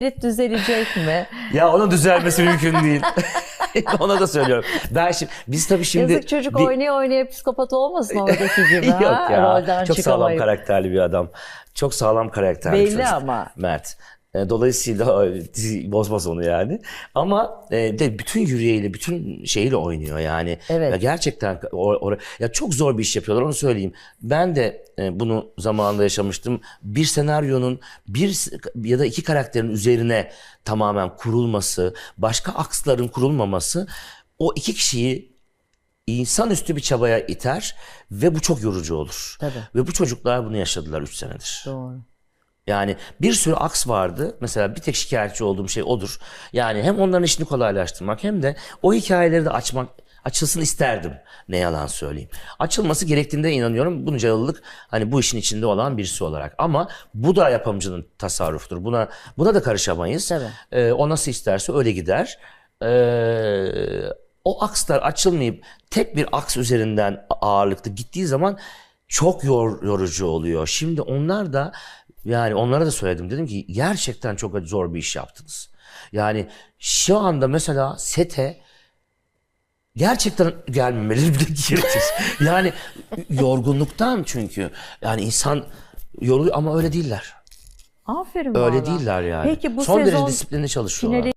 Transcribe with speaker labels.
Speaker 1: Millet düzelecek mi?
Speaker 2: Ya onun düzelmesi mümkün değil. Ona da söylüyorum. Ben şimdi biz tabii şimdi
Speaker 1: Yazık çocuk
Speaker 2: bir-
Speaker 1: oynaya oynaya psikopat olmasın oradaki gibi.
Speaker 2: Yok
Speaker 1: ha?
Speaker 2: ya.
Speaker 1: Rolden
Speaker 2: çok sağlam
Speaker 1: çıkamayıp.
Speaker 2: karakterli bir adam. Çok sağlam karakterli
Speaker 1: Belli
Speaker 2: çocuk.
Speaker 1: ama.
Speaker 2: Mert. E, Dolayısıyla bozmaz onu yani. Ama e, de bütün yüreğiyle, bütün şeyiyle oynuyor yani.
Speaker 1: Evet.
Speaker 2: Ya gerçekten or- or- ya çok zor bir iş yapıyorlar onu söyleyeyim. Ben de e, bunu zamanında yaşamıştım. Bir senaryonun bir ya da iki karakterin üzerine tamamen kurulması, başka aksların kurulmaması o iki kişiyi insanüstü bir çabaya iter ve bu çok yorucu olur.
Speaker 1: Tabii.
Speaker 2: Ve bu çocuklar bunu yaşadılar 3 senedir.
Speaker 1: Doğru.
Speaker 2: Yani bir sürü aks vardı. Mesela bir tek şikayetçi olduğum şey odur. Yani hem onların işini kolaylaştırmak hem de o hikayeleri de açmak açılsın isterdim. Ne yalan söyleyeyim. Açılması gerektiğinde inanıyorum. Bunca yıllık hani bu işin içinde olan birisi olarak. Ama bu da yapımcının tasarrufudur. Buna buna da karışamayız.
Speaker 1: Tabii.
Speaker 2: Ee, o nasıl isterse öyle gider. Ee, o akslar açılmayıp tek bir aks üzerinden ağırlıklı gittiği zaman çok yor, yorucu oluyor. Şimdi onlar da yani onlara da söyledim. Dedim ki gerçekten çok zor bir iş yaptınız. Yani şu anda mesela sete gerçekten gelmemeleri bile gerekir. Yani yorgunluktan çünkü. Yani insan yoruluyor ama öyle değiller.
Speaker 1: Aferin
Speaker 2: Öyle
Speaker 1: valla.
Speaker 2: değiller yani.
Speaker 1: Peki bu
Speaker 2: Son
Speaker 1: sezon
Speaker 2: derece disiplinli çalışıyorlar.
Speaker 1: finali